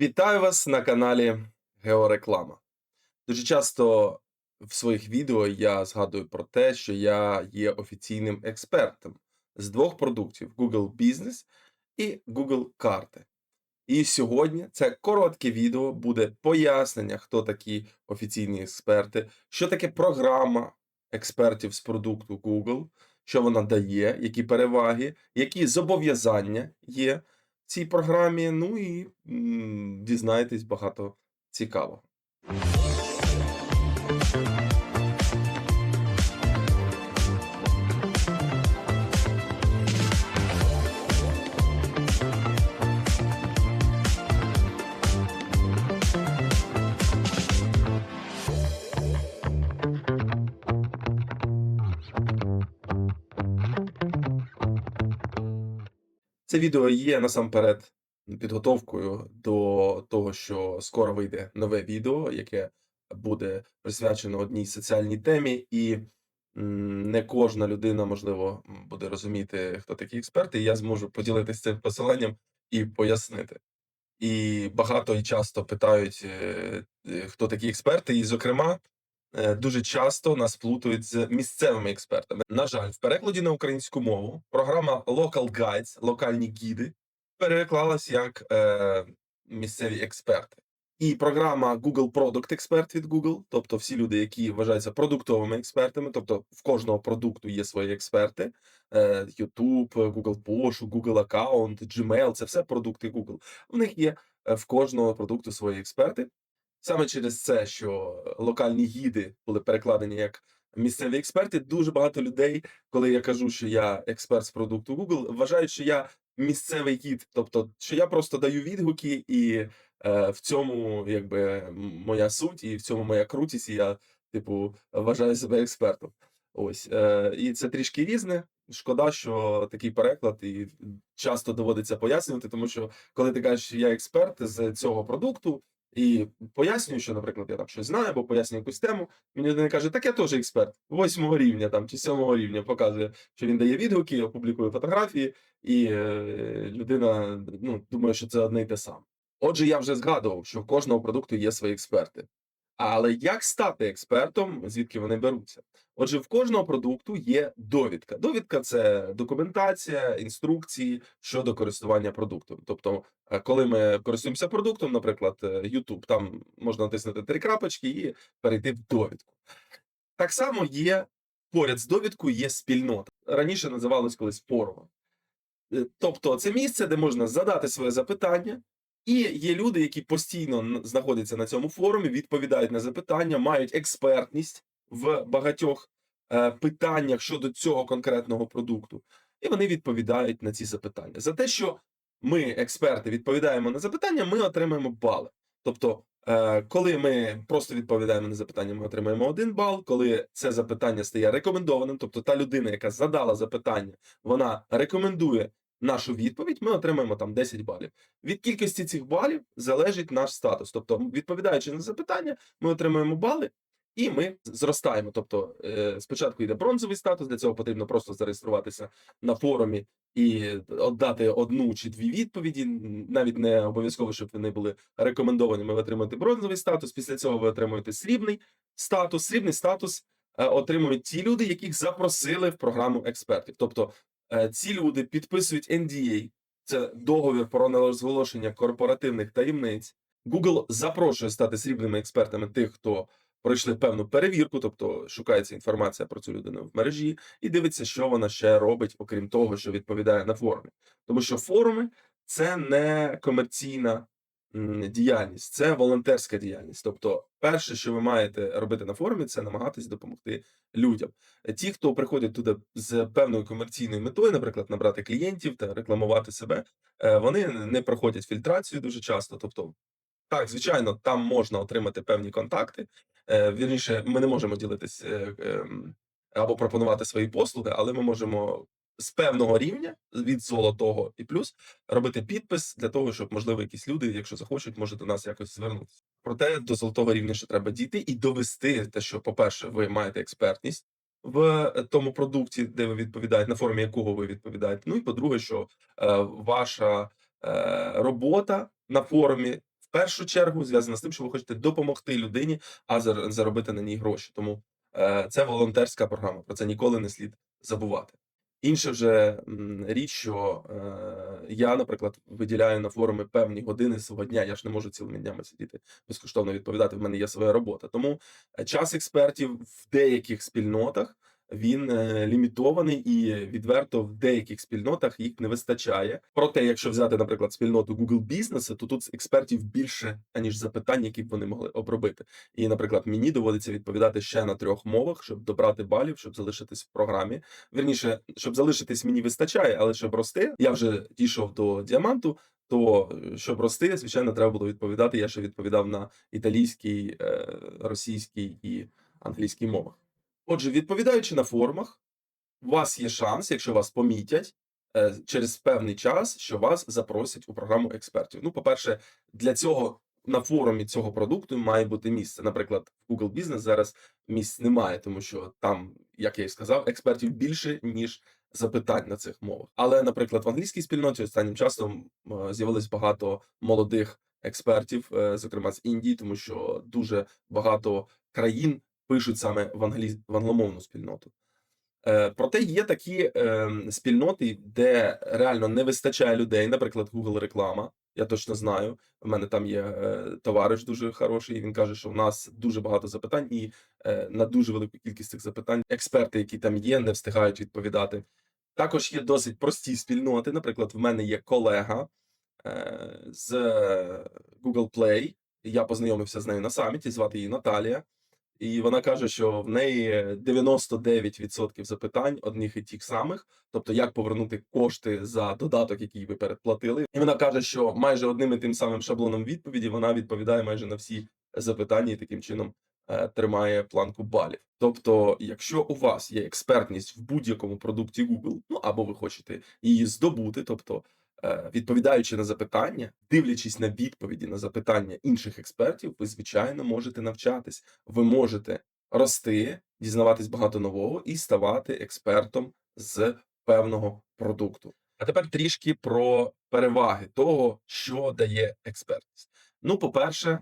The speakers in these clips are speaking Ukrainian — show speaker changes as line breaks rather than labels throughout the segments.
Вітаю вас на каналі Геореклама. Дуже часто в своїх відео я згадую про те, що я є офіційним експертом з двох продуктів: Google Business і Google Карти. І сьогодні це коротке відео буде пояснення, хто такі офіційні експерти, що таке програма експертів з продукту Google, що вона дає, які переваги, які зобов'язання є цій програмі. Ну і дізнаєтесь багато цікавого. Це відео є насамперед підготовкою до того, що скоро вийде нове відео, яке буде присвячено одній соціальній темі, і не кожна людина, можливо, буде розуміти, хто такі експерти, і я зможу поділитися цим посиланням і пояснити. І багато і часто питають, е, е, хто такі експерти, і, зокрема, дуже часто нас плутають з місцевими експертами. На жаль, в перекладі на українську мову програма Local Guides, локальні гіди, переклалась як е, місцеві експерти. І програма Google Product Expert від Google, тобто всі люди, які вважаються продуктовими експертами, тобто в кожного продукту є свої експерти: е, YouTube, Google Пошук, Google Аккаунт, Gmail, це все продукти Google. В них є е, в кожного продукту свої експерти. Саме через це, що локальні гіди були перекладені як місцеві експерти, дуже багато людей, коли я кажу, що я експерт з продукту Google, вважають, що я місцевий гід, тобто, що я просто даю відгуки, і е, в цьому якби моя суть, і в цьому моя крутість, і я, типу, вважаю себе експертом. Ось е, і це трішки різне. Шкода, що такий переклад і часто доводиться пояснювати, тому що коли ти кажеш, що я експерт з цього продукту, і пояснюю, що, наприклад, я там щось знаю, або пояснюю якусь тему. Мені людина каже, так я теж експерт восьмого рівня там чи сьомого рівня показує, що він дає відгуки, опублікує фотографії, і е, людина ну, думає, що це одне й те саме. Отже, я вже згадував, що в кожного продукту є свої експерти. Але як стати експертом, звідки вони беруться? Отже, в кожного продукту є довідка. Довідка це документація, інструкції щодо користування продуктом. Тобто, е, коли ми користуємося продуктом, наприклад, е, YouTube, там можна натиснути три крапочки і перейти в довідку. Так само є поряд з довідкою є спільнота. Раніше називалось колись форумом. Е, Тобто, це місце, де можна задати своє запитання, і є люди, які постійно знаходяться на цьому форумі, відповідають на запитання, мають експертність в багатьох е, питаннях щодо цього конкретного продукту, і вони відповідають на ці запитання. За те, що ми, експерти, відповідаємо на запитання, ми отримаємо бали. Тобто, е, коли ми просто відповідаємо на запитання, ми отримаємо один бал. Коли це запитання стає рекомендованим, тобто та людина, яка задала запитання, вона рекомендує нашу відповідь, ми отримаємо там 10 балів. Від кількості цих балів залежить наш статус. Тобто, відповідаючи на запитання, ми отримуємо бали. І ми зростаємо. Тобто, е, спочатку йде бронзовий статус, для цього потрібно просто зареєструватися на форумі і дати одну чи дві відповіді. Навіть не обов'язково, щоб вони були рекомендованими. Ви отримаєте бронзовий статус. Після цього ви отримуєте срібний статус. Срібний статус е, отримують ті люди, яких запросили в програму експертів. Тобто ці люди підписують NDA, це договір про нерозголошення корпоративних таємниць. Google запрошує стати срібними експертами тих, хто пройшли певну перевірку, тобто шукається інформація про цю людину в мережі, і дивиться, що вона ще робить, окрім того, що відповідає на форумі. Тому що форуми це не комерційна діяльність, це волонтерська діяльність. Тобто, перше, що ви маєте робити на форумі, це намагатись допомогти людям. Ті, хто приходять туди з певною комерційною метою, наприклад, набрати клієнтів та рекламувати себе, е, вони не проходять фільтрацію дуже часто. Тобто, так, звичайно, там можна отримати певні контакти. Е, вірніше, ми не можемо ділитись е, ем, або пропонувати свої послуги, але ми можемо з певного рівня від золотого і плюс робити підпис для того, щоб можливо якісь люди, якщо захочуть, може до нас якось звернутися. Проте до золотого рівня ще треба дійти і довести те, що, по-перше, ви маєте експертність в тому продукті, де ви відповідаєте, на форумі якого ви відповідаєте. Ну і по-друге, що е, ваша е, робота на форумі першу чергу зв'язана з тим, що ви хочете допомогти людині, а заробити на ній гроші. Тому, е, це волонтерська програма, про це ніколи не слід забувати. Інша вже, річ, що, е, я, наприклад, виділяю на форуми певні години свого дня. Я ж не можу цілими днями сидіти безкоштовно відповідати, в мене є своя робота. Тому, е, час експертів в деяких спільнотах він, е, лімітований і відверто в деяких спільнотах їх не вистачає. Проте, якщо взяти, наприклад, спільноту Google бізнесу, то тут експертів більше, аніж запитань, які б вони могли обробити. І, наприклад, мені доводиться відповідати ще на 3 мовах, щоб добрати балів, щоб залишитись в програмі. Вірніше, щоб залишитись, мені вистачає, але щоб рости, я вже дійшов до діаманту, то, е, щоб рости, звичайно, треба було відповідати. Я ще відповідав на італійській, е, російській і англійській мовах. Отже, відповідаючи на форумах, у вас є шанс, якщо вас помітять, е, через певний час, що вас запросять у програму експертів. Ну, по-перше, для цього на форумі цього продукту має бути місце. Наприклад, в Google Business зараз місць немає, тому що там, як я і сказав, експертів більше, ніж запитань на цих мовах. Але, наприклад, в англійській спільноті останнім часом, е, з'явилось багато молодих експертів, е, зокрема з Індії, тому що дуже багато країн пишуть саме в англі в англомовну спільноту. Е, проте є такі, ем, спільноти, де реально не вистачає людей, наприклад, Google реклама. Я точно знаю. В мене там є, е, товариш дуже хороший, і він каже, що в нас дуже багато запитань, і, е, на дуже велику кількість цих запитань експерти, які там є, не встигають відповідати. Також є досить прості спільноти. Наприклад, в мене є колега, е, з Google Play. Я познайомився з нею на саміті, звати її Наталія. І вона каже, що в неї 99% запитань одних і тих самих, тобто як повернути кошти за додаток, який ви передплатили. І вона каже, що майже одним і тим самим шаблоном відповіді вона відповідає майже на всі запитання і таким чином е, тримає планку балів. Тобто, якщо у вас є експертність в будь-якому продукті Google, ну або ви хочете її здобути, тобто відповідаючи на запитання, дивлячись на відповіді на запитання інших експертів, ви звичайно можете навчатись. Ви можете рости, дізнаватись багато нового і ставати експертом з певного продукту. А тепер трішки про переваги того, що дає експертність. Ну, по-перше,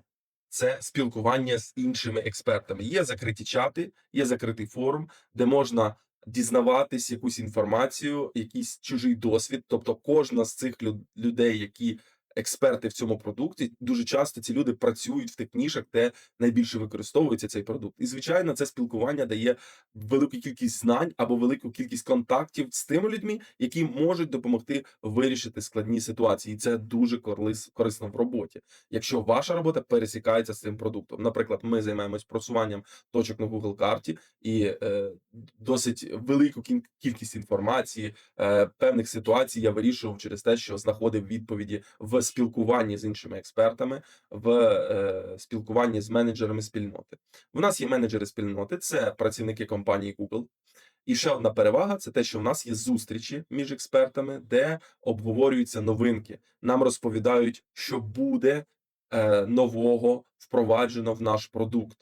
це спілкування з іншими експертами. Є закриті чати, є закритий форум, де можна дізнаватись якусь інформацію, якийсь чужий досвід. Тобто, кожна з цих люд- людей, які експерти в цьому продукті, дуже часто ці люди працюють в тих нішах, де найбільше використовується цей продукт. І звичайно, це спілкування дає велику кількість знань або велику кількість контактів з тими людьми, які можуть допомогти вирішити складні ситуації. І це дуже корисно в роботі. Якщо ваша робота пересікається з цим продуктом, наприклад, ми займаємось просуванням точок на Google карті і е, досить велику кількість інформації, е, певних ситуацій я вирішував через те, що знаходив відповіді в спілкуванні з іншими експертами, в е, спілкуванні з менеджерами спільноти. У нас є менеджери спільноти, це працівники компанії Google. І ще одна перевага це те, що в нас є зустрічі між експертами, де обговорюються новинки. Нам розповідають, що буде е, нового впроваджено в наш продукт,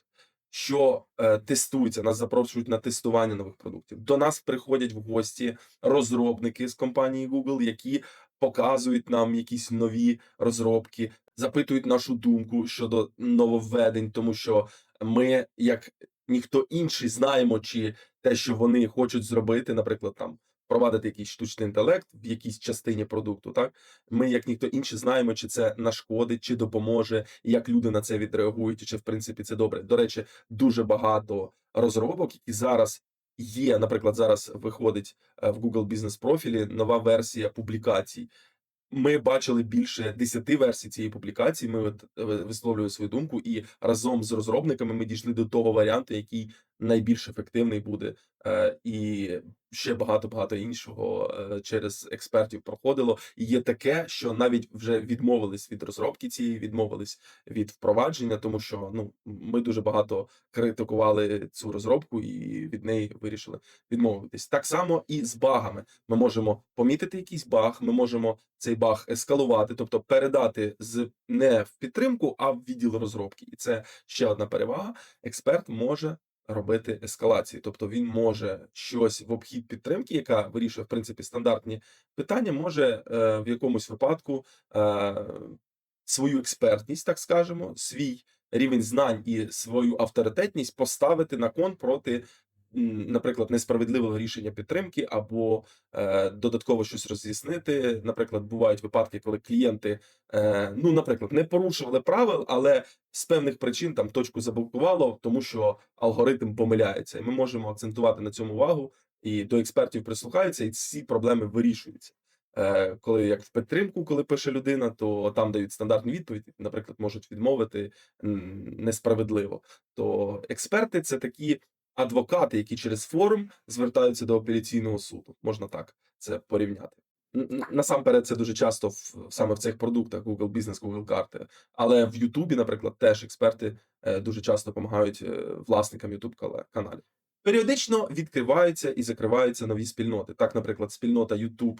що е, тестується. Нас запрошують на тестування нових продуктів. До нас приходять в гості розробники з компанії Google, які показують нам якісь нові розробки, запитують нашу думку щодо нововведень, тому що ми, як ніхто інший, знаємо, чи те, що вони хочуть зробити, наприклад, там впровадити якийсь штучний інтелект в якійсь частині продукту. Так ми, як ніхто інший, знаємо, чи це нашкодить, чи допоможе, як люди на це відреагують, чи в принципі це добре. До речі, дуже багато розробок, які зараз. Є, наприклад, зараз виходить е, в Google Business профілі нова версія публікацій. Ми бачили більше 10 версій цієї публікації. Ми от е, висловлюємо свою думку, і разом з розробниками ми дійшли до того варіанту, який найбільш ефективний буде. Е, І ще багато багато іншого е, через експертів проходило. І є таке, що навіть вже відмовились від розробки цієї, відмовились від впровадження, тому що ну ми дуже багато критикували цю розробку і від неї вирішили відмовитись. Так само і з багами. Ми можемо помітити якийсь баг, ми можемо цей баг ескалувати, тобто передати з не в підтримку, а в відділ розробки. І це ще одна перевага. Експерт може робити ескалації, тобто він може щось в обхід підтримки, яка вирішує в принципі стандартні питання, може е, в якомусь випадку. Е, свою експертність, так скажемо, свій рівень знань і свою авторитетність поставити на кон проти, наприклад, несправедливого рішення підтримки або е, додатково щось роз'яснити. Наприклад, бувають випадки, коли клієнти, е, ну, наприклад, не порушували правил, але з певних причин там точку заблокувало, тому що алгоритм помиляється. І ми можемо акцентувати на цьому увагу, і до експертів прислухаються, і ці проблеми вирішуються. Е, коли як в підтримку, коли пише людина, то там дають стандартну відповідь, наприклад, можуть відмовити несправедливо. То експерти це такі адвокати, які через форум звертаються до апеляційного суду. Можна так це порівняти. Насамперед, це дуже часто в саме в цих продуктах Google Business, Google карти. Але в Ютубі, наприклад, теж експерти е, дуже часто допомагають е, власникам YouTube каналів. Періодично відкриваються і закриваються нові спільноти. Так, наприклад, спільнота YouTube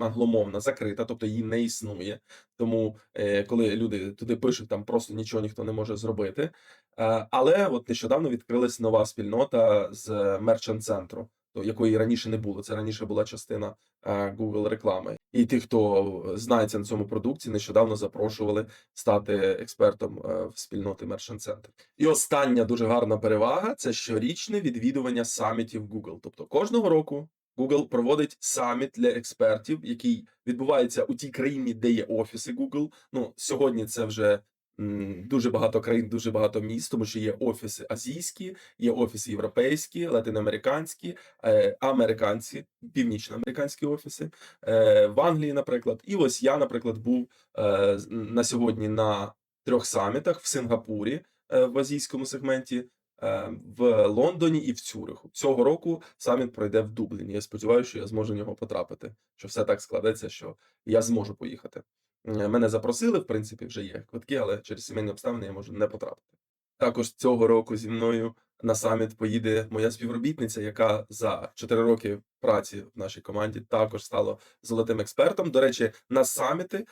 англомовна закрита, тобто її не існує. Тому, е, коли люди туди пишуть, там просто нічого ніхто не може зробити. Е, Але от нещодавно відкрилась нова спільнота з мерчант центру, якої раніше не було. Це раніше була частина е, Google реклами. І ті, хто знається на цьому продукті, нещодавно запрошували стати експертом е, в спільноти Merchant Center. І остання дуже гарна перевага це щорічне відвідування самітів Google. Тобто кожного року Google проводить саміт для експертів, який відбувається у тій країні, де є офіси Google. Ну сьогодні це вже м, дуже багато країн, дуже багато міст, тому що є офіси азійські, є офіси європейські, латиноамериканські, е, американські, північноамериканські офіси е, в Англії, наприклад. І ось я, наприклад, був е, на сьогодні на трьох самітах в Сингапурі е, в азійському сегменті. Е, В Лондоні і в Цюриху цього року саміт пройде в Дубліні. Я сподіваюся, що я зможу на нього потрапити. Що все так складеться, що я зможу поїхати. Мене запросили, в принципі, вже є квитки, але через сімейні обставини я можу не потрапити. Також цього року зі мною на саміт поїде моя співробітниця, яка за 4 роки праці в нашій команді також стала золотим експертом. До речі, на саміти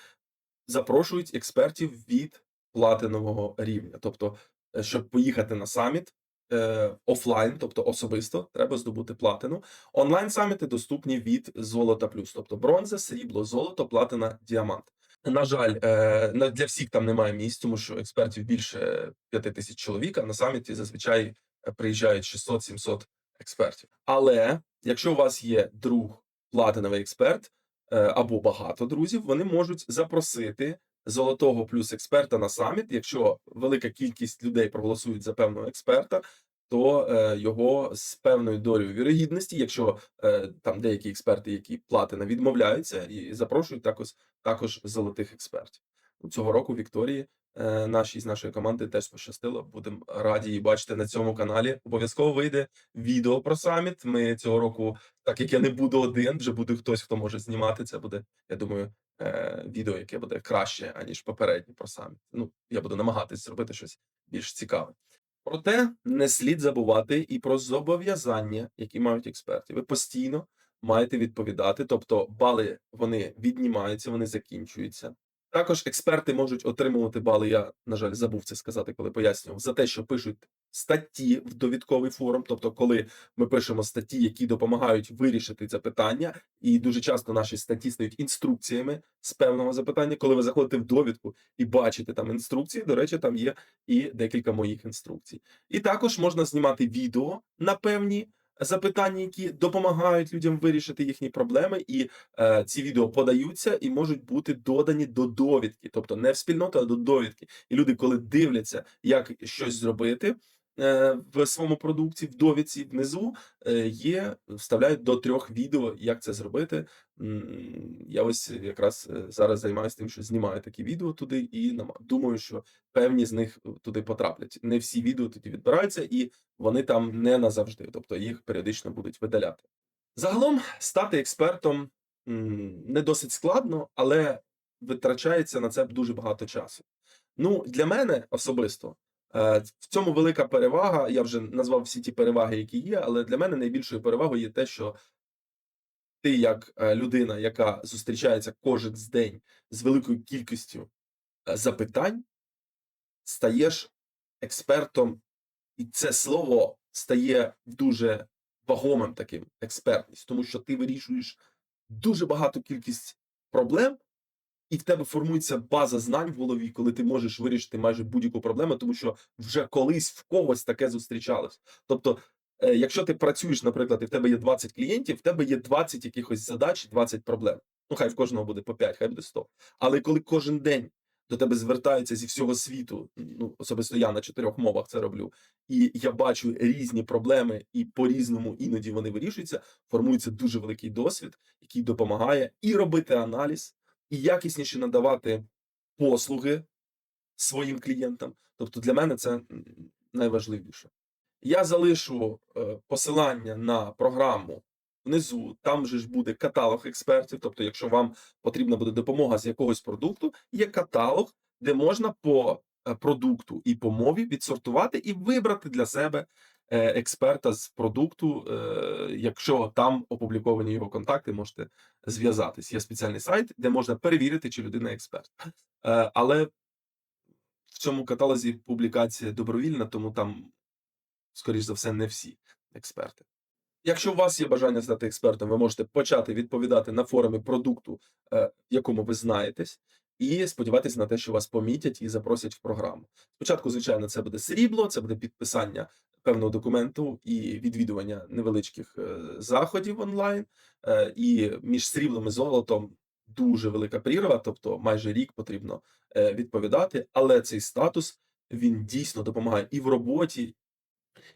запрошують експертів від платинового рівня. Тобто, щоб поїхати на саміт е, офлайн, тобто особисто, треба здобути платину. Онлайн саміти доступні від золота плюс, тобто бронза, срібло, золото, платина, діамант. На жаль, е, для всіх там немає місць, тому що експертів більше 5 тисяч чоловік, а на саміті зазвичай е, приїжджають 600-700 експертів. Але якщо у вас є друг платиновий експерт е, або багато друзів, вони можуть запросити золотого плюс експерта на саміт. Якщо велика кількість людей проголосують за певного експерта, то е, його з певною долею вірогідності, якщо е, там деякі експерти, які платина відмовляються, і запрошують також також золотих експертів. Цього року Вікторії е, нашій з нашої команди теж пощастило. Будемо раді її бачити на цьому каналі. Обов'язково вийде відео про саміт. Ми цього року, так як я не буду один, вже буде хтось, хто може знімати. Це буде, я думаю, е, відео, яке буде краще аніж попередні про саміт. Ну я буду намагатись зробити щось більш цікаве. Проте не слід забувати і про зобов'язання, які мають експерти. Ви постійно маєте відповідати, тобто бали вони віднімаються, вони закінчуються. Також експерти можуть отримувати бали. Я, на жаль, забув це сказати, коли пояснював, за те, що пишуть статті в довідковий форум. Тобто, коли ми пишемо статті, які допомагають вирішити це питання, і дуже часто наші статті стають інструкціями з певного запитання. Коли ви заходите в довідку і бачите там інструкції, до речі, там є і декілька моїх інструкцій. І також можна знімати відео на певні запитання, які допомагають людям вирішити їхні проблеми, і е, ці відео подаються і можуть бути додані до довідки, тобто не в спільноту, а до довідки. І люди, коли дивляться, як щось зробити. Е, В своєму продукті в довідці внизу е, є вставляють до трьох відео, як це зробити. Я ось якраз е, зараз займаюся тим, що знімаю такі відео туди, і думаю, що певні з них туди потраплять. Не всі відео тоді відбираються, і вони там не назавжди, тобто їх періодично будуть видаляти. Загалом стати експертом не досить складно, але витрачається на це дуже багато часу. Ну, для мене особисто в цьому велика перевага. Я вже назвав всі ті переваги, які є, але для мене найбільшою перевагою є те, що ти, як е, людина, яка зустрічається кожен день з великою кількістю е, запитань, стаєш експертом, і це слово стає дуже вагомим таким експертність, тому що ти вирішуєш дуже багато кількість проблем і в тебе формується база знань в голові, коли ти можеш вирішити майже будь-яку проблему, тому що вже колись в когось таке зустрічалось. Тобто, е, якщо ти працюєш, наприклад, і в тебе є 20 клієнтів, в тебе є 20 якихось задач, 20 проблем. Ну, хай в кожного буде по 5, хай буде 100. Але коли кожен день до тебе звертаються зі всього світу, ну особисто я на чотирьох мовах це роблю, і я бачу різні проблеми, і по-різному іноді вони вирішуються, формується дуже великий досвід, який допомагає і робити аналіз, і якісніше надавати послуги своїм клієнтам. Тобто для мене це найважливіше. Я залишу е, посилання на програму внизу. Там же ж буде каталог експертів. Тобто, якщо вам потрібна буде допомога з якогось продукту, є каталог, де можна по е, продукту і по мові відсортувати і вибрати для себе експерта з продукту. Е, якщо там опубліковані його контакти, можете зв'язатись. Є спеціальний сайт, де можна перевірити, чи людина експерт. Е, але в цьому каталозі публікація добровільна, тому там, скоріш за все, не всі експерти. Якщо у вас є бажання стати експертом, ви можете почати відповідати на форуми продукту, е, в якому ви знаєтесь, і сподіватися на те, що вас помітять і запросять в програму. Спочатку, звичайно, це буде срібло, це буде підписання певного документу і відвідування невеличких е, заходів онлайн. Е, І між сріблом і золотом дуже велика прірва, тобто майже рік потрібно е, відповідати. Але цей статус він дійсно допомагає і в роботі,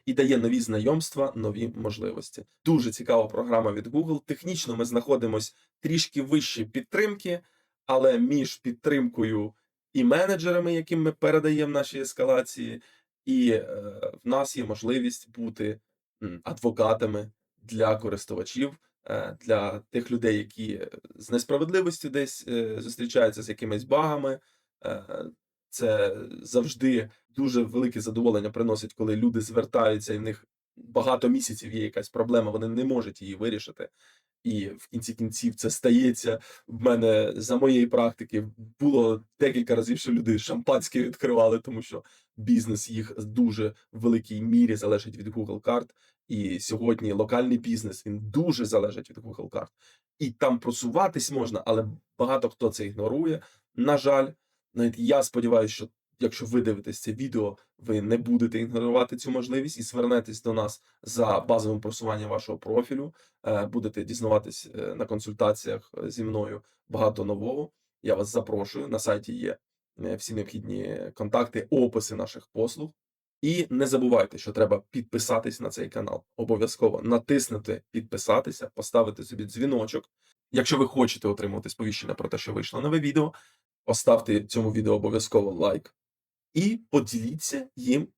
і дає нові знайомства, нові можливості. Дуже цікава програма від Google. Технічно ми знаходимося трішки вище підтримки, але між підтримкою і менеджерами, яким ми передаємо наші ескалації, і е, в нас є можливість бути адвокатами для користувачів, е, для тих людей, які е, з несправедливістю десь е, зустрічаються з якимись багами. Е, це завжди дуже велике задоволення приносить, коли люди звертаються, і в них багато місяців є якась проблема, вони не можуть її вирішити. І в кінці кінців це стається. В мене за моєї практики було декілька разів, що люди шампанське відкривали, тому що бізнес їх в дуже великій мірі залежить від Google карт. І сьогодні локальний бізнес він дуже залежить від Google карт. І там просуватись можна, але багато хто це ігнорує. На жаль, навіть я сподіваюся, що якщо ви дивитесь це відео, ви не будете ігнорувати цю можливість і звернетесь до нас за базовим просуванням вашого профілю. е, Будете дізнаватись е, на консультаціях е, зі мною багато нового. Я вас запрошую. На сайті є всі необхідні контакти, описи наших послуг. І не забувайте, що треба підписатись на цей канал. Обов'язково натиснути підписатися, поставити собі дзвіночок. Якщо ви хочете отримувати сповіщення про те, що вийшло нове відео, поставте цьому відео обов'язково лайк і поділіться їм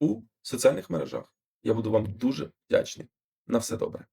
у соціальних мережах. Я буду вам дуже вдячний. На все добре.